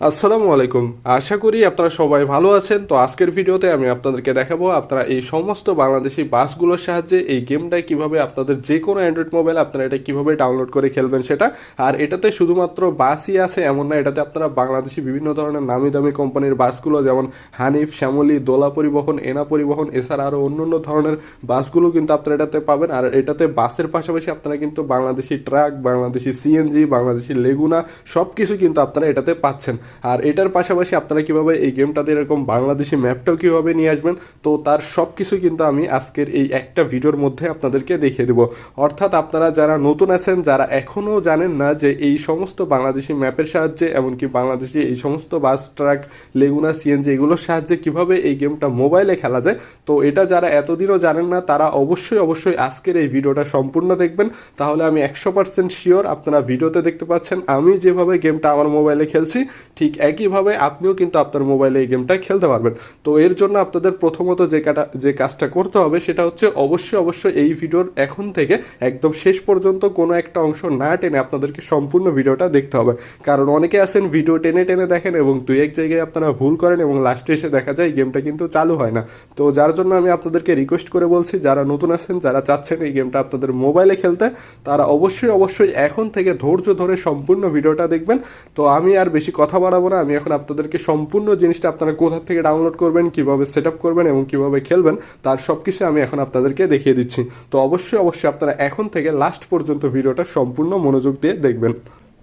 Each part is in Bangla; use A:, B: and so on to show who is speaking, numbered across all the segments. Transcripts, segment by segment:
A: আসসালামু আলাইকুম। আশা করি আপনারা সবাই ভালো আছেন। তো আজকের ভিডিওতে আমি আপনাদেরকে দেখাবো আপনারা এই সমস্ত বাংলাদেশি বাসগুলোর সাহায্যে এই গেমটা কীভাবে আপনাদের যে কোনো অ্যান্ড্রয়েড মোবাইল আপনারা এটা কীভাবে ডাউনলোড করে খেলবেন সেটা। আর এটাতে শুধুমাত্র বাসই আছে এমন না, এটাতে আপনারা বাংলাদেশি বিভিন্ন ধরনের নামি দামি কোম্পানির বাসগুলো, যেমন হানিফ শ্যামলি দোলা পরিবহন এনা পরিবহন, এছাড়া আরও অন্য অন্য ধরনের বাসগুলো কিন্তু আপনারা এটাতে পাবেন। আর এটাতে বাসের পাশাপাশি আপনারা কিন্তু বাংলাদেশি ট্রাক, বাংলাদেশি সিএনজি বাংলাদেশি লেগুনা সব কিছু কিন্তু আপনারা এটাতে পাচ্ছেন। আর এটার পাশাপাশি আপনারা কীভাবে এই গেমটাতে এরকম বাংলাদেশি ম্যাপটাও কীভাবে নিয়ে আসবেন, তো তার সব কিছু কিন্তু আমি আজকের এই একটা ভিডিওর মধ্যে আপনাদেরকে দেখিয়ে দেবো। অর্থাৎ আপনারা যারা নতুন আছেন, যারা এখনও জানেন না যে এই সমস্ত বাংলাদেশি ম্যাপের সাহায্যে, এমনকি বাংলাদেশি এই সমস্ত বাস, ট্রাক, লেগুনা, সিএনজি, এগুলোর সাহায্যে কীভাবে এই গেমটা মোবাইলে খেলা যায়, তো এটা যারা এতদিনও জানেন না, তারা অবশ্যই অবশ্যই আজকের এই ভিডিওটা সম্পূর্ণ দেখবেন। তাহলে আমি একশো পার্সেন্ট শিওর আপনারা ভিডিওতে দেখতে পাচ্ছেন, আমি যেভাবে গেমটা আমার মোবাইলে খেলছি ঠিক একইভাবে আপনিও কিন্তু আপনার মোবাইলে এই গেমটা খেলতে পারবেন। তো এর জন্য আপনাদের প্রথমত যে কাটা, যে কাজটা করতে হবে সেটা হচ্ছে অবশ্যই অবশ্যই এই ভিডিওর এখন থেকে একদম শেষ পর্যন্ত কোনো একটা অংশ না টেনে আপনাদেরকে সম্পূর্ণ ভিডিওটা দেখতে হবে। কারণ অনেকে আছেন ভিডিও টেনে টেনে দেখেন এবং দুই এক জায়গায় আপনারা ভুল করেন এবং লাস্টে এসে দেখা যায় গেমটা কিন্তু চালু হয় না। তো যার জন্য আমি আপনাদেরকে রিকোয়েস্ট করে বলছি, যারা নতুন আছেন, যারা চাচ্ছেন এই গেমটা আপনাদের মোবাইলে খেলতে, তারা অবশ্যই অবশ্যই এখন থেকে ধৈর্য ধরে সম্পূর্ণ ভিডিওটা দেখবেন। তো আমি আর বেশি কথা বাড়াবো না। আমি এখন আপনাদেরকে সম্পূর্ণ জিনিসটা আপনারা কোথা থেকে ডাউনলোড করবেন, কীভাবে সেট করবেন এবং কীভাবে খেলবেন, তার সব কিছু আমি এখন আপনাদেরকে দেখিয়ে দিচ্ছি। তো অবশ্যই অবশ্যই আপনারা এখন থেকে লাস্ট পর্যন্ত ভিডিওটা সম্পূর্ণ মনোযোগ দিয়ে দেখবেন।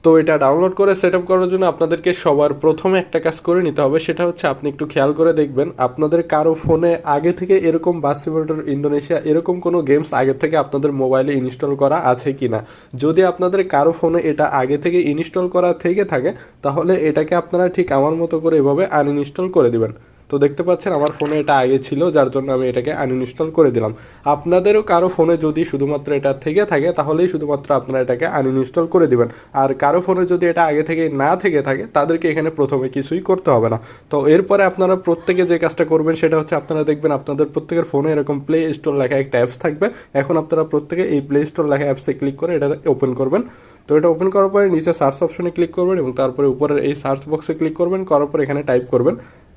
A: তো এটা ডাউনলোড করে সেট আপ করার জন্য আপনাদেরকে সবার প্রথমে একটা কাজ করে নিতে হবে, সেটা হচ্ছে আপনি একটু খেয়াল করে দেখবেন, আপনাদের কারও ফোনে আগে থেকে এরকম বাস সিমুলেটর ইন্দোনেশিয়া এরকম কোনো গেমস আগে থেকে আপনাদের মোবাইলে ইনস্টল করা আছে কি না যদি আপনাদের কারও ফোনে এটা আগে থেকে ইনস্টল করা থেকে থাকে, তাহলে এটাকে আপনারা ঠিক আমার মতো করে এভাবে আনইনস্টল করে দিবেন। তো দেখতে পাচ্ছেন আমার ফোনে এটা আগে ছিল, যার জন্য আমি এটাকে আনইনস্টল করে দিলাম। আপনাদেরও কারও ফোনে যদি শুধুমাত্র এটা থেকে থাকে, তাহলেই শুধুমাত্র আপনারা এটাকে আনইনস্টল করে দিবেন। আর কারও ফোনে যদি এটা আগে থেকে না থেকে থাকে, তাদেরকে এখানে প্রথমে কিছুই করতে হবে না। তো এরপরে আপনারা প্রত্যেকে যে কাজটা করবেন, সেটা হচ্ছে আপনারা দেখবেন আপনাদের প্রত্যেকের ফোনে এরকম প্লে স্টোর লেখা একটা অ্যাপস থাকবে। এখন আপনারা প্রত্যেকে এই প্লে স্টোর লেখা অ্যাপসে ক্লিক করে এটা ওপেন করবেন। তো এটা ওপেন করার পরে নিচে সার্চ অপশনে ক্লিক করবেন এবং তারপরে উপরের এই সার্চ বক্সে ক্লিক করবেন, করার পর এখানে টাইপ করবেন।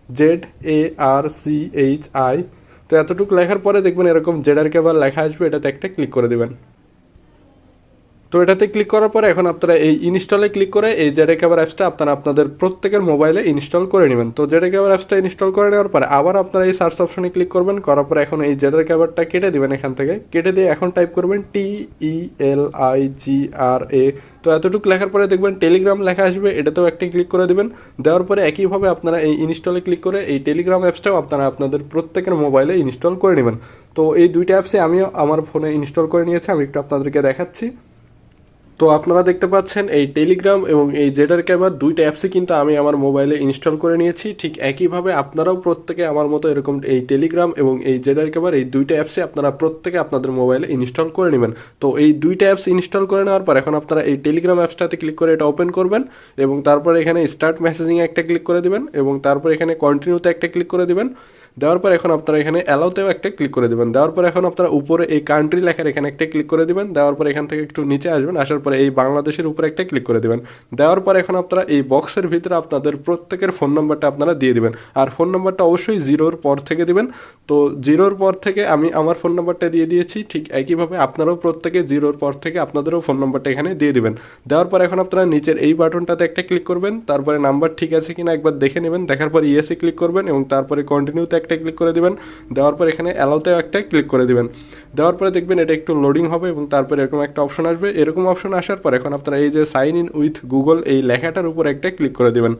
A: Z A R C H I তো এতটুকু লেখার পরে দেখবেন এরকম জেডার কেবার লেখা আসবে, এটাতে একটা ক্লিক করে দেবেন। তো এটাতে ক্লিক করার পরে এখন আপনারা এই ইনস্টলে ক্লিক করে এই জেডে ক্যাবার অ্যাপসটা আপনারা আপনাদের প্রত্যেকের মোবাইলে ইনস্টল করে নেবেন। তো জেডে ক্যাবার অ্যাপসটা ইনস্টল করে নেওয়ার পরে আবার আপনারা এই সার্চ অপশনে ক্লিক করবেন, করার পরে এখন এই জেডের ক্যাবারটা কেটে দিবেন এখান থেকে। কেটে দিয়ে এখন টাইপ করবেন টি ই এল আই জি আর এ তো এতটুকু লেখার পরে দেখবেন টেলিগ্রাম লেখা আসবে, এটাতেও একটি ক্লিক করে দেবেন। দেওয়ার পরে একইভাবে আপনারা এই ইনস্টলে ক্লিক করে এই টেলিগ্রাম অ্যাপসটাও আপনারা আপনাদের প্রত্যেকের মোবাইলে ইনস্টল করে নেবেন। তো এই দুইটা অ্যাপসে আমিও আমার ফোনে ইনস্টল করে নিয়েছি, আমি একটু আপনাদেরকে দেখাচ্ছি। তো আপনারা দেখতে পাচ্ছেন এই টেলিগ্রাম এবং এই জেডার ক্যাবার দুইটা অ্যাপসই কিন্তু আমি আমার মোবাইলে ইনস্টল করে নিয়েছি। ঠিক একইভাবে আপনারাও প্রত্যেকে আমার মতো এরকম এই টেলিগ্রাম এবং এই জেডার ক্যাবার এই দুইটা অ্যাপসে আপনারা প্রত্যেকে আপনাদের মোবাইলে ইনস্টল করে নেবেন। তো এই দুইটা অ্যাপস ইনস্টল করে নেওয়ার পর এখন আপনারা এই টেলিগ্রাম অ্যাপসটাতে ক্লিক করে এটা ওপেন করবেন এবং তারপরে এখানে স্টার্ট মেসেজিং একটা ক্লিক করে দেবেন এবং তারপর এখানে কন্টিনিউতে একটা ক্লিক করে দিবেন। দেওয়ার পর এখন আপনারা এখানে অ্যালাউতেও একটা ক্লিক করে দেবেন। দেওয়ার পর এখন আপনারা উপরে এই কান্ট্রি লেখার এখানে একটা ক্লিক করে দিবেন। দেওয়ার পর এখান থেকে একটু নিচে আসবেন, আসার পরে এই বাংলাদেশের উপরে একটা ক্লিক করে দেবেন। দেওয়ার পর এখন আপনারা এই বক্সের ভিতরে আপনাদের প্রত্যেকের ফোন নাম্বারটা আপনারা দিয়ে দেবেন। আর ফোন নাম্বারটা অবশ্যই জিরোর পর থেকে দিবেন। তো জিরোর পর থেকে আমি আমার ফোন নাম্বারটা দিয়ে দিয়েছি। ঠিক একইভাবে আপনারাও প্রত্যেকে জিরোর পর থেকে আপনাদেরও ফোন নাম্বারটা এখানে দিয়ে দিবেন। দেওয়ার পর এখন আপনারা নিচের এই বাটনটাতে একটা ক্লিক করবেন। তারপরে নাম্বার ঠিক আছে কিনা একবার দেখে নেবেন। দেখার পর ইয়েসে ক্লিক করবেন এবং তারপরে কন্টিনিউতে একটা ক্লিক করে দিবেন, দেওয়ার পর এখানে অ্যালাউতেও একটা ক্লিক করে দিবেন। দেওয়ার পরে দেখবেন এটা একটু লোডিং হবে এবং তারপরে এরকম একটা অপশন আসবে। এরকম অপশন আসার পর এখন আপনারা এই যে সাইন ইন উইথ গুগল এই লেখাটার উপর একটা ক্লিক করে দিবেন।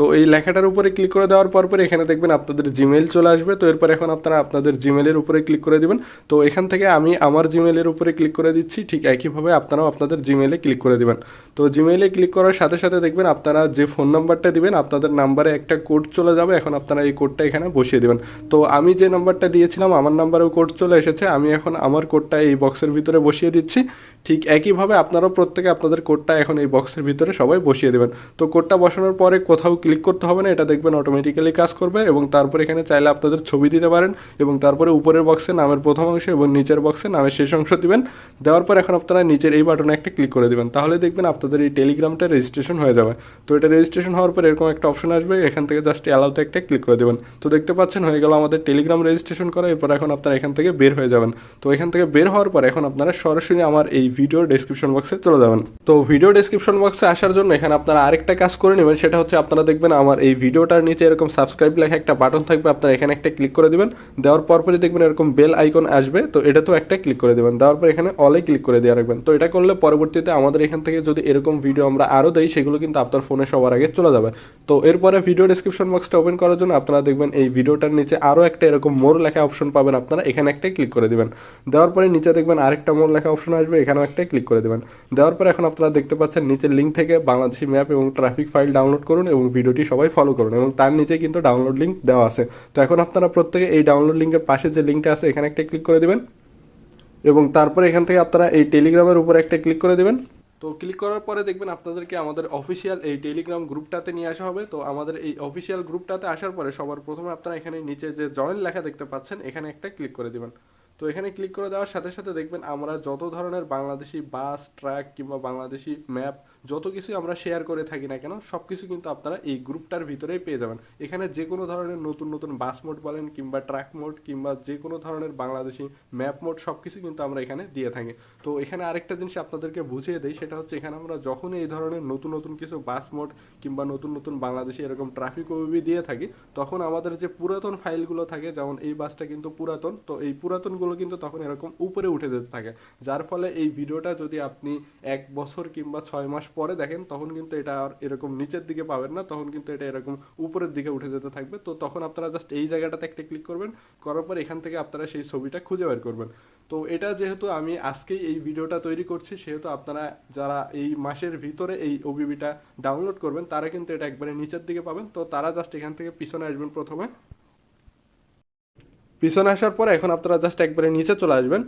A: তো এই লেখাটার উপরে ক্লিক করে দেওয়ার পর পরে এখানে দেখবেন আপনাদের জিমেল চলে আসবে। তো এরপর এখন আপনারা আপনাদের জিমেলের উপরে ক্লিক করে দিবেন। তো এখান থেকে আমি আমার জিমেলের উপরে ক্লিক করে দিচ্ছি। ঠিক একইভাবে আপনারাও আপনাদের জিমেলে ক্লিক করে দেবেন। তো জিমেলে ক্লিক করার সাথে সাথে দেখবেন আপনারা যে ফোন নাম্বারটা দিবেন, আপনাদের নাম্বারে একটা কোড চলে যাবে। এখন আপনারা এই কোডটা এখানে বসিয়ে দেবেন। তো আমি যে নাম্বারটা দিয়েছিলাম, আমার নাম্বারেও কোড চলে এসেছে। আমি এখন আমার কোডটা এই বক্সের ভিতরে বসিয়ে দিচ্ছি। ঠিক একইভাবে আপনারাও প্রত্যেকে আপনাদের কোডটা এখন এই বক্সের ভিতরে সবাই বসিয়ে দেবেন। তো কোডটা বসানোর পরে কোথাও ক্লিক করতে হবে না, এটা দেখবেন অটোমেটিক্যালি কাজ করবে এবং তারপর এখানে চাইলে আপনাদের ছবি দিতে পারেন এবং তারপরে উপরের বক্সে নামের প্রথম অংশ এবং নিচের বক্সে নামের শেষ অংশ দিবেন। দেওয়ার পর এখন আপনারা নিচের এই বাটনে একটা ক্লিক করে দিবেন। তাহলে দেখবেন আপনাদের এই টেলিগ্রামটা রেজিস্ট্রেশন হয়ে যাবে। তো এটা রেজিস্ট্রেশন হওয়ার পর এরকম একটা অপশন আসবে, এখান থেকে জাস্ট অ্যালাউতে একটা ক্লিক করে দেবেন। তো দেখতে পাচ্ছেন হয়ে গেল আমাদের টেলিগ্রাম রেজিস্ট্রেশন করা, এরপর এখন আপনারা এখান থেকে বের হয়ে যাবেন। তো এখান থেকে বের হওয়ার পর এখন আপনারা সরাসরি আমার এই ভিডিওর ডেসক্রিপশন বক্সে চলে যাবেন। তো ভিডিও ডেসক্রিপশন বক্সে আসার জন্য এখানে আপনারা আরেকটা কাজ করে নেবেন, সেটা হচ্ছে আপনারা দেখবেন আমার এই ভিডিওটার নিচে এরকম সাবস্ক্রাইব লেখা একটা বাটন থাকবে, আপনারা এখানে একটা ক্লিক করে দিবেন, দেওয়ার পরপরই দেখবেন এরকম বেল আইকন আসবে, তো এটা তো একটা ক্লিক করে দেবেন, দেওয়ার পর এখানে অলে ক্লিক করে দিয়ে রাখবেন। তো এটা করলে পরবর্তীতে আমাদের এখান থেকে যদি এরকম ভিডিও আমরা আরও দেই, সেগুলো কিন্তু আপনার ফোনে সবার আগে চলে যাবে। তো এরপরে ভিডিও ডেসক্রিপশন বক্সটা ওপেন করার জন্য আপনারা দেখবেন এই ভিডিওটার নিচে আরও একটা এরকম মোর লেখা অপশন পাবেন, আপনারা এখানে একটা ক্লিক করে দিবেন। দেওয়ার পরে নিচে দেখবেন আরেকটা মোর লেখা অপশন আসবে এখানেও একটা ক্লিক করে দেবেন। দেওয়ার পরে এখন আপনারা দেখতে পাচ্ছেন নিচের লিঙ্ক থেকে বাংলাদেশি ম্যাপ এবং ট্রাফিক ফাইল ডাউনলোড করুন এবং ভিডিওটি সবাই ফলো করুন এবং তার নিচে কিন্তু ডাউনলোড লিঙ্ক দেওয়া আছে। তো এখন আপনারা প্রত্যেকে এই ডাউনলোড লিঙ্কের পাশে যে লিঙ্কটা আছে, এখানে একটা ক্লিক করে দিবেন এবং তারপরে এখান থেকে আপনারা এই টেলিগ্রামের উপরে একটা ক্লিক করে দেবেন। তো ক্লিক করার পরে দেখবেন আপনাদেরকে আমাদের অফিসিয়াল এই টেলিগ্রাম গ্রুপটাতে নিয়ে আসা হবে। তো আমাদের এই অফিসিয়াল গ্রুপটাতে আসার পরে সবার প্রথমে আপনারা এখানে নিচে যে জয়েন লেখা দেখতে পাচ্ছেন, এখানে একটা ক্লিক করে দিবেন। তো এখানে ক্লিক করে দেওয়ার সাথে সাথে দেখবেন আমরা যত ধরনের বাংলাদেশি বাস ট্রাক কিংবা বাংলাদেশি ম্যাপ যত কিছুই আমরা শেয়ার করে থাকি না কেন সব কিছু কিন্তু আপনারা এই গ্রুপটার ভিতরেই পেয়ে যাবেন। এখানে যে কোনো ধরনের নতুন নতুন বাস মোড বলেন কিংবা ট্রাক মোড কিংবা যে কোনো ধরনের বাংলাদেশি ম্যাপ মোড সব কিছু কিন্তু আমরা এখানে দিয়ে থাকি। তো এখানে আরেকটা জিনিস আপনাদেরকে বুঝিয়ে দিই, সেটা হচ্ছে এখানে আমরা যখনই এই ধরনের নতুন নতুন কিছু বাস মোড কিংবা নতুন নতুন বাংলাদেশি এরকম ট্রাফিক ওবিবি দিয়ে থাকি, তখন আমাদের যে পুরাতন ফাইলগুলো থাকে, যেমন এই বাসটা কিন্তু পুরাতন, তো এই পুরাতনগুলো কিন্তু তখন এরকম উপরে উঠে যেতে থাকে। যার ফলে এই ভিডিওটা যদি আপনি এক বছর কিংবা ছয় মাস পরে দেখেন তখন কিন্তু এটা আর এরকম নিচের দিকে পাবেন না, তখন কিন্তু এটা এরকম উপরের দিকে উঠে যেতে থাকবে। তো তখন আপনারা জাস্ট এই জায়গাটাতে একটা ক্লিক করবেন, করার পর এখান থেকে আপনারা সেই ছবিটা খুঁজে বের করবেন। তো এটা যেহেতু আমি আজকেই এই ভিডিওটা তৈরি করছি, সেহেতু আপনারা যারা এই মাসের ভিতরে এই ওবিবিটা ডাউনলোড করবেন, তারা কিন্তু এটা একবারে নিচের দিকে পাবেন। তো তারা জাস্ট এখান থেকে পিছনে আসবেন প্রথমে। পিছনে আসার পরে এখন আপনারা জাস্ট একবারে নিচে চলে আসবেন।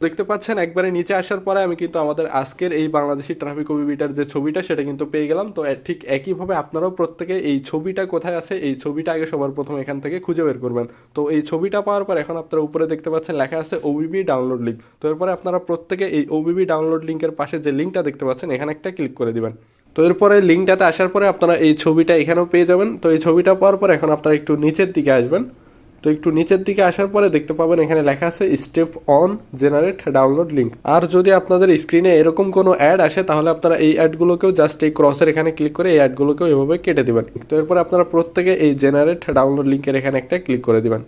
A: দেখতে পাচ্ছেন, একবারে নিচে আসার পরে আমি কিন্তু আমাদের আজকের এই বাংলাদেশি ট্রাফিক ওবিবিটার যে ছবিটা, সেটা কিন্তু পেয়ে গেলাম। তো ঠিক একইভাবে আপনারাও প্রত্যেকে এই ছবিটা কোথায় আছে, এই ছবিটা আগে সবার প্রথম এখান থেকে খুঁজে বের করবেন। তো, এই ছবিটা পাওয়ার পর এখন আপনারা উপরে দেখতে পাচ্ছেন, লেখা আছে ওবিবি ডাউনলোড লিঙ্ক তো, এরপরে আপনারা প্রত্যেকে এই ওবিবি ডাউনলোড লিঙ্কের পাশে যে লিঙ্কটা দেখতে পাচ্ছেন, এখানে একটা ক্লিক করে দিবেন। তো, এরপরে লিঙ্কটাতে আসার পরে আপনারা এই ছবিটা এখানেও পেয়ে যাবেন। তো, এই ছবিটা পাওয়ার পর এখন আপনারা একটু নিচের দিকে আসবেন। তো একটু নিচের দিকে আসার পরে দেখতে পাবেন এখানে লেখা আছে step on generate download link আর যদি আপনাদের স্ক্রিনে এরকম কোনো অ্যাড আসে, তাহলে আপনারা এই অ্যাডগুলোকেও জাস্ট এই ক্রসের এখানে ক্লিক করে এই অ্যাডগুলোকেও এভাবে কেটে দিবেন। তো এরপর আপনারা প্রত্যেকে এই জেনারেট ডাউনলোড লিঙ্কের এখানে একটা ক্লিক করে দিবেন।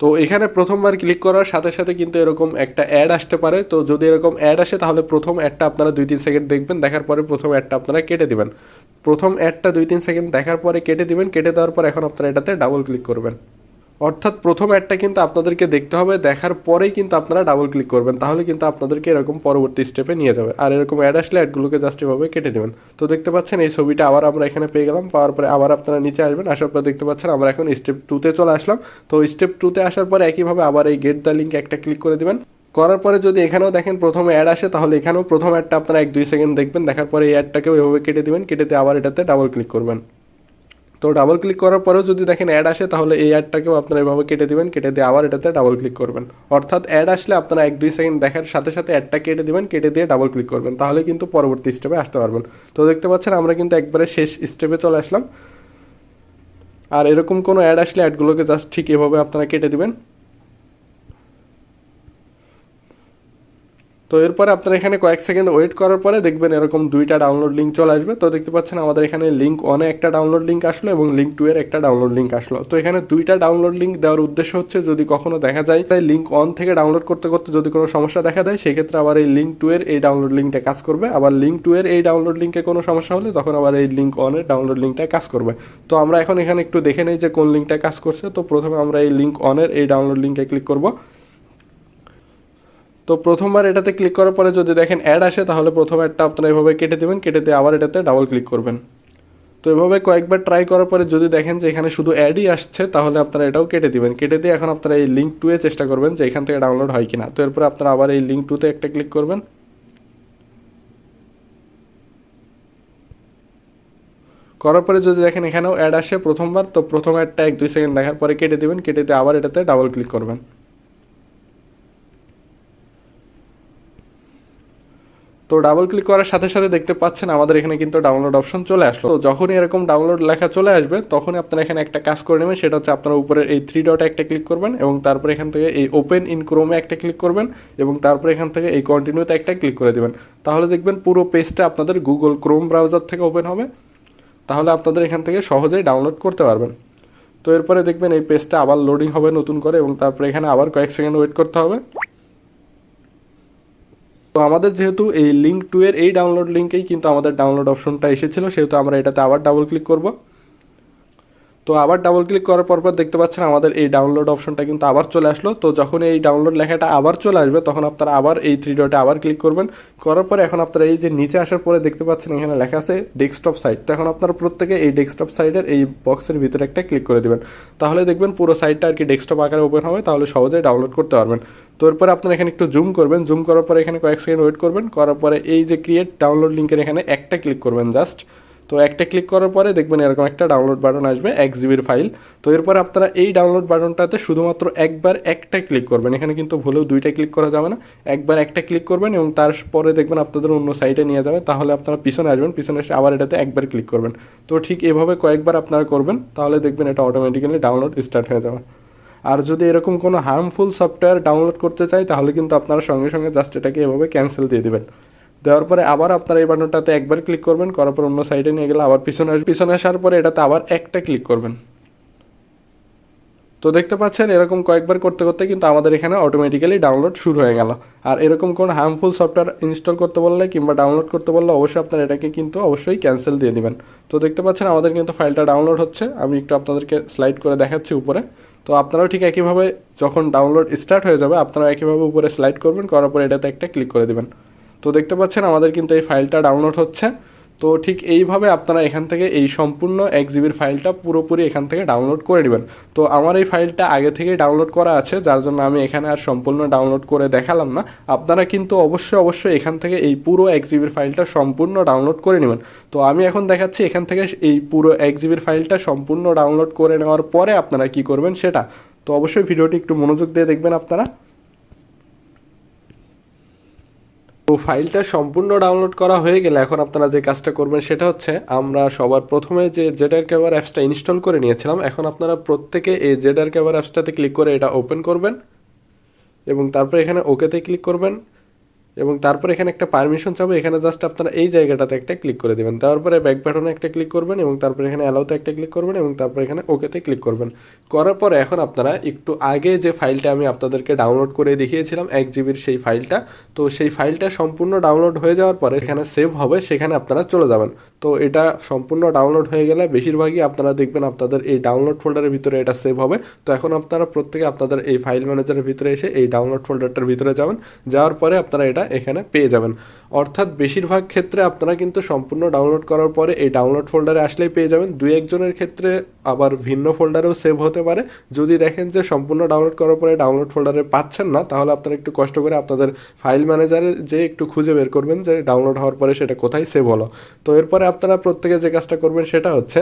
A: তো এখানে প্রথমবার ক্লিক করার সাথে সাথে কিন্তু এরকম একটা অ্যাড আসতে পারে। তো যদি এরকম অ্যাড আসে, তাহলে প্রথম অ্যাডটা আপনারা দুই তিন সেকেন্ড দেখবেন, দেখার পরে প্রথম অ্যাডটা আপনারা কেটে দিবেন। প্রথম অ্যাডটা দুই তিন সেকেন্ড দেখার পরে কেটে দিবেন, কেটে দেওয়ার পর এখন আপনারা এটাতে ডাবল ক্লিক করবেন। অর্থাৎ প্রথম অ্যাডটা কিন্তু আপনাদেরকে দেখতে হবে, দেখার পরেই কিন্তু আপনারা ডাবল ক্লিক করবেন, তাহলে কিন্তু আপনাদেরকে এরকম পরবর্তী স্টেপে নিয়ে যাবে। আর এরকম অ্যাড আসলে অ্যাডগুলোকে জাস্ট এভাবে কেটে দেবেন। তো দেখতে পাচ্ছেন এই ছবিটা আবার আমরা এখানে পেয়ে গেলাম, পাওয়ার পরে আবার আপনারা নিচে আসবেন, আসার পর দেখতে পাচ্ছেন আমরা এখন স্টেপ টুতে চলে আসলাম। তো স্টেপ টুতে আসার পরে একইভাবে আবার এই গেট দ্য লিঙ্ক একটা ক্লিক করে দিবেন। করার পরে যদি এখানেও দেখেন প্রথমে অ্যাড আসে, তাহলে এখানেও প্রথম অ্যাডটা আপনারা এক দুই সেকেন্ড দেখবেন, দেখার পরে এই অ্যাডটাকেও এভাবে কেটে দিবেন কেটে দিয়ে আবার এটাতে ডাবল ক্লিক করবেন। তো ডাবল ক্লিক করার পরেও যদি দেখেন অ্যাড আসে, তাহলে এই অ্যাডটাকেও আপনারা এভাবে কেটে দিবেন কেটে দিয়ে আবার এটাতে ডাবল ক্লিক করবেন। অর্থাৎ অ্যাড আসলে আপনারা এক দুই সেকেন্ড দেখার সাথে সাথে অ্যাডটা কেটে দিবেন, কেটে দিয়ে ডাবল ক্লিক করবেন, তাহলে কিন্তু পরবর্তী স্টেপে আসতে পারবেন। তো দেখতে পাচ্ছেন, আমরা কিন্তু একবারে শেষ স্টেপে চলে আসলাম। আর এরকম কোনো অ্যাড আসলে অ্যাডগুলোকে জাস্ট ঠিক এভাবে আপনারা কেটে দিবেন। তো এরপরে আপনারা এখানে কয়েক সেকেন্ড ওয়েট করার পরে দেখবেন এরকম দুইটা ডাউনলোড লিঙ্ক চলে আসবে। তো দেখতে পাচ্ছেন আমাদের এখানে লিঙ্ক ওয়ানে একটা ডাউনলোড লিঙ্ক আসলো এবং লিঙ্ক টু এর একটা ডাউনলোড লিঙ্ক আসলো। তো এখানে দুইটা ডাউনলোড লিঙ্ক দেওয়ার উদ্দেশ্য হচ্ছে যদি কখনো দেখা যায় তাই লিঙ্ক ওয়ান থেকে ডাউনলোড করতে করতে যদি কোনো সমস্যা দেখা দেয়, সেক্ষেত্রে আবার এই লিঙ্ক টু এর এই ডাউনলোড লিঙ্কটা কাজ করবে। আবার লিঙ্ক টু এর এই ডাউনলোড লিঙ্কে কোনো সমস্যা হলে তখন আবার এই লিঙ্ক ওয়ানের ডাউনলোড লিঙ্কটা কাজ করবে। তো আমরা এখন এখানে একটু দেখে নেই যে কোন লিঙ্কটা কাজ করছে। তো প্রথমে আমরা এই লিঙ্ক অনের এই ডাউনলোড লিঙ্কে ক্লিক করব। তো প্রথমবার এটাতে ক্লিক করার পরে যদি দেখেন অ্যাড আসে, তাহলে প্রথম অ্যাডটা আপনারা এভাবে কেটে দেবেন, কেটে দিয়ে আবার এটাতে ডাবল ক্লিক করবেন। তো এভাবে কয়েকবার ট্রাই করার পরে যদি দেখেন যে এখানে শুধু অ্যাডই আসছে, তাহলে আপনারা এটাও কেটে দিবেন। কেটে দিয়ে এখন আপনারা এই লিঙ্ক টুয়ে চেষ্টা করবেন যে এখান থেকে ডাউনলোড হয় কিনা। তো এরপরে আপনারা আবার এই লিঙ্ক টুতে একটা ক্লিক করবেন। করার পরে যদি দেখেন এখানেও অ্যাড আসে প্রথমবার, তো প্রথম অ্যাডটা এক দুই সেকেন্ড দেখার পরে কেটে দেবেন, কেটে দিয়ে আবার এটাতে ডাবল ক্লিক করবেন। তো ডাবল ক্লিক করার সাথে সাথে দেখতে পাচ্ছেন আমাদের এখানে কিন্তু ডাউনলোড অপশন চলে আসলো। তো যখনই এরকম ডাউনলোড লেখা চলে আসবে, তখনই আপনারা এখানে একটা কাজ করে নেবেন, সেটা হচ্ছে আপনারা উপরের এই থ্রি ডটে একটা ক্লিক করবেন এবং তারপরে এখান থেকে এই ওপেন ইন ক্রোমে একটা ক্লিক করবেন এবং তারপরে এখান থেকে এই কন্টিনিউতে একটা ক্লিক করে দেবেন। তাহলে দেখবেন পুরো পেজটা আপনাদের গুগল ক্রোম ব্রাউজার থেকে ওপেন হবে। তাহলে আপনাদের এখান থেকে সহজেই ডাউনলোড করতে পারবেন। তো এরপরে দেখবেন এই পেজটা আবার লোডিং হবে নতুন করে এবং তারপরে এখানে আবার কয়েক সেকেন্ড ওয়েট করতে হবে। তো আমাদের যেহেতু এই লিঙ্ক টু এর এই ডাউনলোড লিঙ্কেই কিন্তু আমাদের ডাউনলোড অপশনটা এসেছিল, সেহেতু আমরা এটাতে আবার ডাবল ক্লিক করব। তো আবার ডাবল ক্লিক করার পর পর দেখতে পাচ্ছেন আমাদের এই ডাউনলোড অপশনটা কিন্তু আবার চলে আসলো। তো যখন এই ডাউনলোড লেখাটা আবার চলে আসবে, তখন আপনারা আবার এই থ্রি ডটে আবার ক্লিক করবেন। করার পরে এখন আপনারা এই যে নিচে আসার পরে দেখতে পাচ্ছেন এখানে লেখা আছে ডেস্কটপ সাইট তো এখন আপনারা প্রত্যেকে এই ডেস্কটপ সাইটের এই বক্সের ভিতরে একটা ক্লিক করে দেবেন। তাহলে দেখবেন পুরো সাইটটা আর কি ডেস্কটপ আকারে ওপেন হবে, তাহলে সহজেই ডাউনলোড করতে পারবেন। তো এরপরে আপনারা এখানে একটু জুম করবেন। জুম করার পরে এখানে কয়েক সেকেন্ড ওয়েট করবেন। করার পরে এই যে ক্রিয়েট ডাউনলোড লিঙ্কের এখানে একটা ক্লিক করবেন জাস্ট তো একটা ক্লিক করার পরে দেখবেন এরকম একটা ডাউনলোড বাটন আসবে এক জিবির ফাইল তো এরপর আপনারা এই ডাউনলোড বাটনটাতে শুধুমাত্র একবার একটা ক্লিক করবেন। এখানে কিন্তু ভুলেও দুইটা ক্লিক করা যাবে না। একবার একটা ক্লিক করবেন এবং তারপরে দেখবেন আপনাদের অন্য সাইটে নিয়ে যাবে। তাহলে আপনারা পিছনে আসবেন, পিছনে এসে আবার এটাতে একবার ক্লিক করবেন। তো ঠিক এভাবে কয়েকবার আপনারা করবেন, তাহলে দেখবেন এটা অটোমেটিক্যালি ডাউনলোড স্টার্ট হয়ে যাবে। আর যদি এরকম কোনো হার্মফুল সফটওয়্যার ডাউনলোড করতে চাই, তাহলে কিন্তু আপনারা সঙ্গে সঙ্গে জাস্ট এটাকে এভাবে ক্যান্সেল দিয়ে দেবেন। দেওয়ার পরে আবার আপনারা এই বাটনটাতে একবার ক্লিক করবেন, করার পর অন্য সাইডে নিয়ে গেলে আবার পিছনে পিছনে আসার পরে এটাতে আবার একটা ক্লিক করবেন। তো দেখতে পাচ্ছেন এরকম কয়েকবার করতে করতে কিন্তু আমাদের এখানে অটোমেটিক্যালি ডাউনলোড শুরু হয়ে গেল। আর এরকম কোনো হার্মফুল সফটওয়্যার ইনস্টল করতে বললে কিংবা ডাউনলোড করতে বললে অবশ্যই আপনারা এটাকে কিন্তু অবশ্যই ক্যান্সেল দিয়ে দিবেন। তো দেখতে পাচ্ছেন আমাদের কিন্তু ফাইলটা ডাউনলোড হচ্ছে। আমি একটু আপনাদেরকে স্লাইড করে দেখাচ্ছি উপরে। তো আপনারাও ঠিক একইভাবে যখন ডাউনলোড স্টার্ট হয়ে যাবে, আপনারা একইভাবে উপরে স্লাইড করবেন, করার পর এটাতে একটা ক্লিক করে দেবেন। তো দেখতে পাচ্ছেন আমাদের কিন্তু এই ফাইলটা ডাউনলোড হচ্ছে। তো ঠিক এইভাবে আপনারা এখান থেকে এই সম্পূর্ণ এক জিবির ফাইলটা পুরোপুরি এখান থেকে ডাউনলোড করে নেবেন। তো আমার এই ফাইলটা আগে থেকেই ডাউনলোড করা আছে, যার জন্য আমি এখানে আর সম্পূর্ণ ডাউনলোড করে দেখালাম না। আপনারা কিন্তু অবশ্যই অবশ্যই এখান থেকে এই পুরো এক জিবির ফাইলটা সম্পূর্ণ ডাউনলোড করে নেবেন। তো আমি এখন দেখাচ্ছি এখান থেকে এই পুরো এক জিবির ফাইলটা সম্পূর্ণ ডাউনলোড করে নেওয়ার পরে আপনারা কি করবেন সেটা। তো অবশ্যই ভিডিওটি একটু মনোযোগ দিয়ে দেখবেন আপনারা। তো ফাইলটা সম্পূর্ণ ডাউনলোড করা হয়ে গেলে এখন আপনারা যে কাজটা করবেন সেটা হচ্ছে, আমরা সবার প্রথমে যে জেডার ক্যাবার অ্যাপসটা ইনস্টল করে নিয়েছিলাম, এখন আপনারা প্রত্যেকে এই জেডার ক্যাবার অ্যাপসটাতে ক্লিক করে এটা ওপেন করবেন এবং তারপরে এখানে ওকেতে ক্লিক করবেন। এবং তারপর এখানে একটা পারমিশন চাবো, এখানে জাস্ট আপনারা এই জায়গাটাতে একটা ক্লিক করে দেবেন। তারপরে ব্যাক বাটনে একটা ক্লিক করবেন এবং তারপর এখানে অ্যালাউতে একটা ক্লিক করবেন এবং তারপর এখানে ওকেতে ক্লিক করবেন। করার পরে এখন আপনারা একটু আগে যে ফাইলটা আমি আপনাদেরকে ডাউনলোড করে দেখিয়েছিলাম, এক জিবির সেই ফাইলটা তো সেই ফাইলটা সম্পূর্ণ ডাউনলোড হয়ে যাওয়ার পরে এখানে সেভ হবে, সেখানে আপনারা চলে যাবেন। তো এটা সম্পূর্ণ ডাউনলোড হয়ে গেলে বেশিরভাগই আপনারা দেখবেন আপনাদের এই ডাউনলোড ফোল্ডারের ভিতরে এটা সেভ হবে। তো এখন আপনারা প্রত্যেকে আপনাদের এই ফাইল ম্যানেজারের ভিতরে এসে এই ডাউনলোড ফোল্ডারটার ভিতরে যাবেন। যাওয়ার পরে আপনারা এটা এখানে পেয়ে যাবেন। অর্থাৎ বেশিরভাগ ক্ষেত্রে আপনারা কিন্তু সম্পূর্ণ ডাউনলোড করার পরে এই ডাউনলোড ফোল্ডারে আসলেই পেয়ে যাবেন। দুই একজনের ক্ষেত্রে আবার ভিন্ন ফোল্ডারেও সেভ হতে পারে। যদি দেখেন যে সম্পূর্ণ ডাউনলোড করার পরে ডাউনলোড ফোল্ডারে পাচ্ছেন না, তাহলে আপনারা একটু কষ্ট করে আপনাদের ফাইল ম্যানেজারে যে একটু খুঁজে বের করবেন যে ডাউনলোড হওয়ার পরে সেটা কোথায় সেভ হলো। তো এরপরে আপনারা প্রত্যেকে যে কাজটা করবেন সেটা হচ্ছে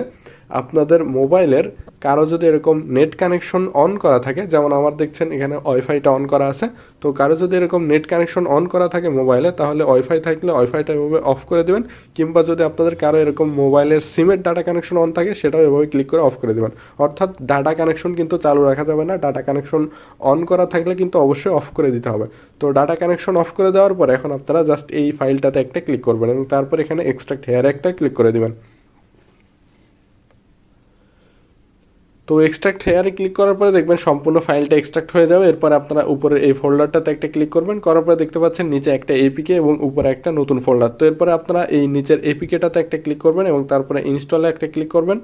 A: আপনাদের মোবাইলের কারও যদি এরকম নেট কানেকশন অন করা থাকে, যেমন আমার দেখছেন এখানে ওয়াইফাইটা অন করা আছে, তো কারও যদি এরকম নেট কানেকশন অন করা থাকে মোবাইলে, তাহলে ওয়াইফাই থাকলে ওয়াইফাইটা এভাবে অফ করে দেবেন, কিংবা যদি আপনাদের কারও এরকম মোবাইলের সিমের ডাটা কানেকশন অন থাকে, সেটাও এভাবে ক্লিক করে অফ করে দেবেন। অর্থাৎ ডাটা কানেকশন কিন্তু চালু রাখা যাবে না ডাটা কানেকশন অন করা থাকলে কিন্তু অবশ্যই অফ করে দিতে হবে। তো ডাটা কানেকশন অফ করে দেওয়ার পর এখন আপনারা জাস্ট এই ফাইলটাতে একটা ক্লিক করবেন এবং তারপর এখানে এক্সট্রাক্ট হেয়ার একটা ক্লিক করে দেবেন। তো এক্সট্রাক্ট হেয়ারে ক্লিক করার পরে দেখবেন সম্পূর্ণ ফাইলটা এক্সট্রাক্ট হয়ে যাবে। এরপর আপনারা উপরে এই ফোল্ডারটাতে একটা ক্লিক করবেন। করার পরে দেখতে পাচ্ছেন নিচে একটা এপিকে এবং উপরে একটা নতুন ফোল্ডার তো এরপরে আপনারা এই নিচের এপিকেটাতে একটা ক্লিক করবেন এবং তারপরে ইনস্টলে একটা ক্লিক করবেন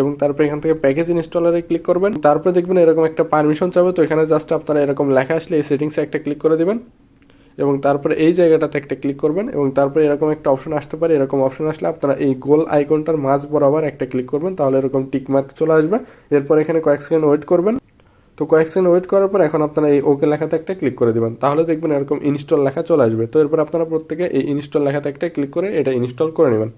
A: এবং তারপরে এখান থেকে প্যাকেজ ইনস্টলারে ক্লিক করবেন। তারপরে দেখবেন এরকম একটা পারমিশন চাবে। তো এখানে জাস্ট আপনারা এরকম লেখা আসলে এই সেটিংসে একটা ক্লিক করে দেবেন। এবং তারপরে এই জায়গাটাতে একটা ক্লিক করবেন এবং তারপরে এরকম একটা অপশন আসতে পারে। এরকম অপশন আসলে আপনারা এই গোল আইকনটার মাঝ বরাবর একটা ক্লিক করবেন, তাহলে এরকম টিকমার্ক চলে আসবে। এরপর এখানে কয়েক সেকেন্ড ওয়েট করবেন। তো কয়েক সেকেন্ড ওয়েট করার পর এখন আপনারা এই ওকে লেখাতে একটা ক্লিক করে দেবেন। তাহলে দেখবেন এরকম ইনস্টল লেখা চলে আসবে। তো এরপর আপনারা প্রত্যেকে এই ইনস্টল লেখাতে একটা ক্লিক করে এটা ইনস্টল করে নেবেন।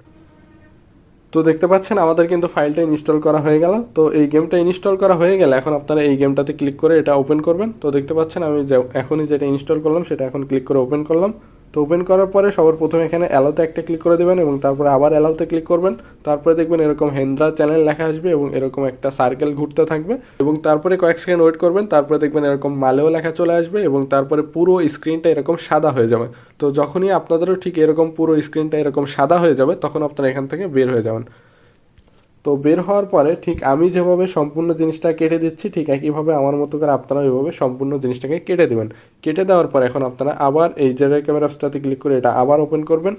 A: তো দেখতে পাচ্ছেন, আমাদের কিন্তু ফাইলটা ইনস্টল করা হয়ে গেল। তো এই গেমটা ইনস্টল করা হয়ে গেলে এখন আপনারা এই গেমটাতে ক্লিক করে এটা ওপেন করবেন। তো দেখতে পাচ্ছেন, আমি এখনই যেটা ইনস্টল করলাম, সেটা এখন ক্লিক করে ওপেন করলাম। তো ওপেন করার পরে সবার প্রথমে এখানে অ্যালোতে একটা ক্লিক করে দেবেন এবং তারপরে আবার অ্যালোতে ক্লিক করবেন। তারপরে দেখবেন এরকম হেন্দ্রা চ্যানেল লেখা আসবে এবং এরকম একটা সার্কেল ঘুরতে থাকবে এবং তারপরে কয়েক সেকেন্ড ওয়েট করবেন, তারপরে দেখবেন এরকম মালেও লেখা চলে আসবে এবং তারপরে পুরো স্ক্রিনটা এরকম সাদা হয়ে যাবে। তো যখনই আপনাদেরও ঠিক এরকম পুরো স্ক্রিনটা এরকম সাদা হয়ে যাবে, তখন আপনারা এখান থেকে বের হয়ে যাবেন। তো বের হওয়ার পরে ঠিক আমি যেভাবে সম্পূর্ণ জিনিসটা কেটে দিচ্ছি, ঠিক একইভাবে আমার মতো করে আপনারা ওইভাবে সম্পূর্ণ জিনিসটাকে কেটে দেবেন। কেটে দেওয়ার পর এখন আপনারা আবার এই জায়গায় ক্যামেরা ক্লিক করে এটা আবার ওপেন করবেন।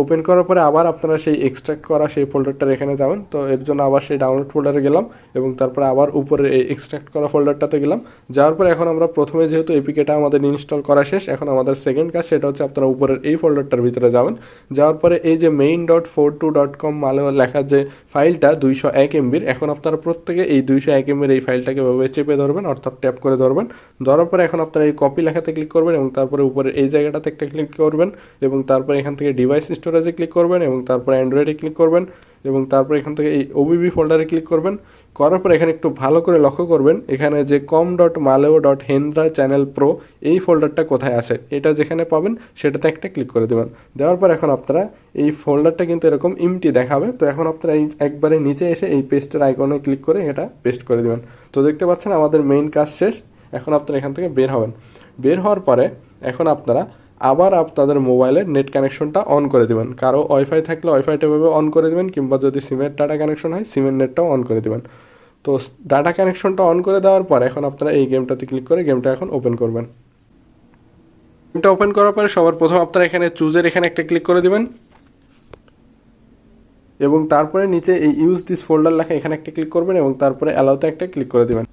A: ওপেন করার পরে আবার আপনারা সেই এক্সট্রাক্ট করা সেই ফোল্ডারটার এখানে যাবেন। তো এর জন্য আবার সেই ডাউনলোড ফোল্ডারে গেলাম এবং তারপরে আবার উপরে এই এক্সট্রাক্ট করা ফোল্ডারটাতে গেলাম। যাওয়ার পরে এখন আমরা প্রথমে যেহেতু এপিকেটা আমাদের ইনস্টল করা শেষ, এখন আমাদের সেকেন্ড কাজ সেটা হচ্ছে আপনারা উপরের এই ফোল্ডারটার ভিতরে যাবেন। যাওয়ার পরে এই যে main dot four two dot com মালে লেখা যে ফাইলটা দুইশো এক এমবির এখন আপনারা প্রত্যেকে এই দুইশো এক এমবির এই ফাইলটাকে এভাবে চেপে ধরবেন, অর্থাৎ ট্যাপ করে ধরবেন। ধরার পরে এখন আপনারা এই কপি লেখাতে ক্লিক করবেন এবং তারপরে উপরে এই জায়গাটাতে একটা ক্লিক করবেন এবং তারপরে এখান থেকে ডিভাইস স্টোরেজে ক্লিক করবেন এবং তারপর অ্যান্ড্রয়েডে ক্লিক করবেন এবং তারপর এখান থেকে এই ওবিবি ফোল্ডারে ক্লিক করবেন। করার পর এখানে একটু ভালো করে লক্ষ্য করবেন, এখানে যে কম ডট মালেও ডট হেন্দ্রা চ্যানেল প্রো এই ফোল্ডারটা কোথায় আছে, এটা যেখানে পাবেন সেটাতে একটা ক্লিক করে দেবেন। দেওয়ার পর এখন আপনারা এই ফোল্ডারটা কিন্তু এরকম ইমটি দেখাবে, তো এখন আপনারা এই একবারে নিচে এসে এই পেস্টের আইকনে ক্লিক করে এটা পেস্ট করে দেবেন। তো দেখতে পাচ্ছেন আমাদের মেইন কাজ শেষ, এখন আপনারা এখান থেকে বের হবেন। বের হওয়ার পরে এখন আপনারা আবার আপনাদের মোবাইলের নেট কানেকশনটা অন করে দেবেন। কারও ওয়াইফাই থাকলে ওয়াইফাইটা এভাবে অন করে দেবেন, কিংবা যদি সিমের ডাটা কানেকশন হয় সিমের নেটটাও অন করে দেবেন। তো ডাটা কানেকশনটা অন করে দেওয়ার পর এখন আপনারা এই গেমটাতে ক্লিক করে গেমটা এখন ওপেন করবেন। গেমটা ওপেন করার পরে সবার প্রথম আপনারা এখানে চুজের এখানে একটা ক্লিক করে দেবেন। এবং তারপরে নিচে এই ইউজ দিস ফোল্ডার লেখা এখানে একটা ক্লিক করবেন এবং তারপরে অ্যালাউতে একটা ক্লিক করে দিবেন।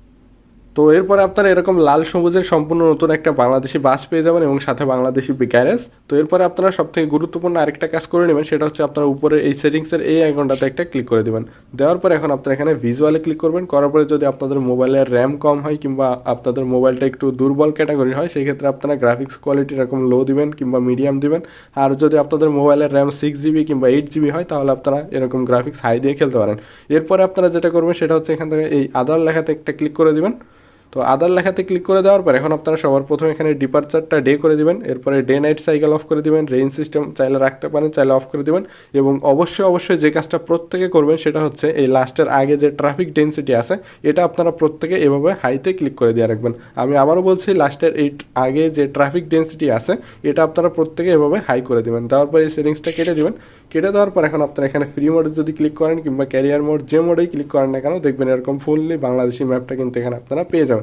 A: তো এরপরে আপনারা এরকম লাল সবুজের সম্পূর্ণ নতুন একটা বাংলাদেশি বাস পেয়ে যাবেন এবং সাথে বাংলাদেশি গ্যারেজ তো এরপরে আপনারা সব থেকে গুরুত্বপূর্ণ আরেকটা কাজ করে নেবেন, সেটা হচ্ছে আপনারা উপরে এই সেটিংসের এই আইকনটাতে একটা ক্লিক করে দেবেন। দেওয়ার পরে এখন আপনারা এখানে ভিজুয়ালে ক্লিক করবেন, করার পরে যদি আপনাদের মোবাইলের র্যাম কম হয় কিংবা আপনাদের মোবাইলটা একটু দুর্বল ক্যাটাগরি হয় সেই ক্ষেত্রে আপনারা গ্রাফিক্স কোয়ালিটি এরকম লো দিবেন কিংবা মিডিয়াম দিবেন। আর যদি আপনাদের মোবাইলের র্যাম সিক্স জিবি কিংবা এইট জিবি হয়, তাহলে আপনারা এরকম গ্রাফিক্স হাই দিয়ে খেলতে পারেন। এরপরে আপনারা যেটা করবেন, সেটা হচ্ছে এখান থেকে এই আদার লেখাতে একটা ক্লিক করে দিবেন। তো আদার লেখাতে ক্লিক করে দেওয়ার পর এখন আপনারা সবার প্রথমে এখানে ডিপার্চারটা ডে করে দিবেন, এরপরে ডে নাইট সাইকেল অফ করে দিবেন রেইন সিস্টেম চাইলে রাখতে পারেন, চাইলে অফ করে দিবেন এবং অবশ্যই অবশ্যই যে কাজটা প্রত্যেকে করবেন সেটা হচ্ছে এই লাস্টের আগে যে ট্রাফিক ডেন্সিটি আছে, এটা আপনারা প্রত্যেকে এভাবে হাইতে ক্লিক করে দিয়ে রাখবেন। আমি আবারও বলছি লাস্টের এই আগে যে ট্রাফিক ডেন্সিটি আছে, এটা আপনারা প্রত্যেকে এভাবে হাই করে দিবেন। দেওয়ার পর এই সেটিংসটা কেটে দিবেন। কেটে দেওয়ার পর এখন আপনারা এখানে ফ্রি মোডে যদি ক্লিক করেন কিংবা ক্যারিয়ার মোড যে মোডেই ক্লিক করেন না কেন, দেখবেন এরকম ফুললি বাংলাদেশি ম্যাপটা কিন্তু এখানে আপনারা পেয়ে যাবেন।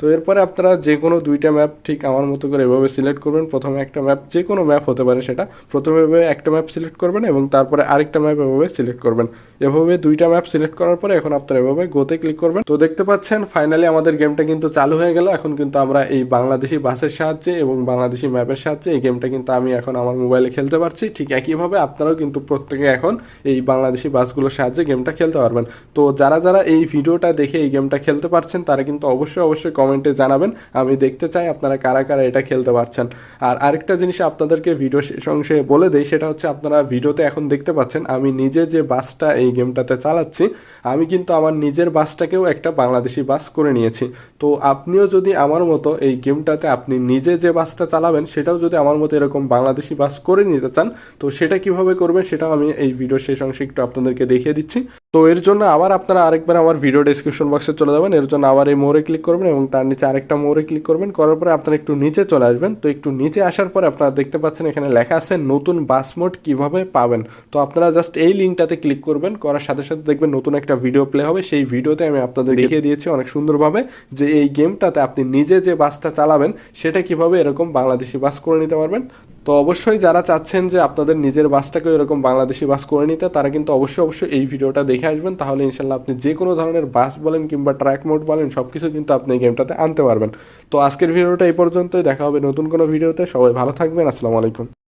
A: তো এরপরে আপনারা যে কোনো দুইটা ম্যাপ ঠিক আমার মতো করে এভাবে সিলেক্ট করবেন। প্রথমে একটা ম্যাপ যে কোনো ম্যাপ হতে পারে সেটা। প্রথমে এভাবে একটা ম্যাপ সিলেক্ট করবেন এবং তারপরে আরেকটা ম্যাপ এভাবে সিলেক্ট করবেন। এভাবে দুইটা ম্যাপ সিলেক্ট করার পরে এখন আপনারা এভাবে গোতে ক্লিক করবেন। তো দেখতে পাচ্ছেন ফাইনালি আমাদের গেমটা কিন্তু চালু হয়ে গেল। এখন কিন্তু আমরা এই বাংলাদেশি বাসের সাহায্যে এবং বাংলাদেশি ম্যাপের সাহায্যে এই গেমটা কিন্তু আমি এখন আমার মোবাইলে খেলতে পারছি। ঠিক একইভাবে আপনারাও কিন্তু প্রত্যেকে এখন এই বাংলাদেশি বাসগুলোর সাহায্যে গেমটা খেলতে পারবেন। তো যারা যারা এই ভিডিওটা দেখে এই গেমটা খেলতে পারছেন, তারা কিন্তু অবশ্যই অবশ্যই কমেন্টে জানাবেন। আমি দেখতে চাই আপনারা কারা কারা এটা খেলতে পারছেন। আর আরেকটা জিনিস আপনাদেরকে ভিডিও শেষ অংশে বলে দেই, সেটা হচ্ছে আপনারা ভিডিওতে এখন দেখতে পাচ্ছেন, আমি নিজে যে বাসটা এই গেমটাতে চালাচ্ছি, আমি কিন্তু আমার নিজের বাসটাকেও একটা বাংলাদেশি বাস করে নিয়েছি। তো আপনিও যদি আমার মতো এই গেমটাতে আপনি নিজে যে বাসটা চালাবেন, সেটাও যদি আমার মতো এরকম বাংলাদেশি বাস করে নিতে চান, তো সেটা কীভাবে করবেন সেটাও আমি এই ভিডিও শেষ অংশে একটু আপনাদেরকে দেখিয়ে দিচ্ছি। তো এর জন্য আবার আপনারা আরেকবার আমার ভিডিও ডিসক্রিপশন বক্সে চলে যাবেন। এর জন্য আবার এই মোড়ে ক্লিক করবেন এবং তার নিচে আরেকটা মোড়ে ক্লিক করবেন। করার পরে আপনারা একটু নিচে চলে আসবেন। তো একটু নিচে আসার পরে আপনারা দেখতে পাচ্ছেন এখানে লেখা আছে নতুন বাস মোড কীভাবে পাবেন। তো আপনারা জাস্ট এই লিঙ্কটাতে ক্লিক করবেন। করার সাথে সাথে দেখবেন নতুন একটা ভিডিও প্লে হবে। সেই ভিডিওতে আমি আপনাদের দেখিয়ে দিয়েছি অনেক সুন্দরভাবে যে এই গেমটাতে আপনি নিজে যে বাসটা চালাবেন সেটা কীভাবে এরকম বাংলাদেশি বাস করে নিতে পারবেন। তো অবশ্যই যারা চাচ্ছেন যে আপনাদের নিজের বাসটাকে এরকম বাংলাদেশি বাস করে নিতে, তারা কিন্তু অবশ্যই অবশ্যই এই ভিডিওটা দেখে আসবেন। তাহলে ইনশাল্লাহ আপনি যে কোনো ধরনের বাস বলেন কিংবা ট্র্যাক মোড বলেন সব কিছু কিন্তু আপনি এই গেমটাতে আনতে পারবেন। তো আজকের ভিডিওটা এই পর্যন্তই। দেখা হবে নতুন কোনো ভিডিওতে। সবাই ভালো থাকবেন। আসসালামু আলাইকুম।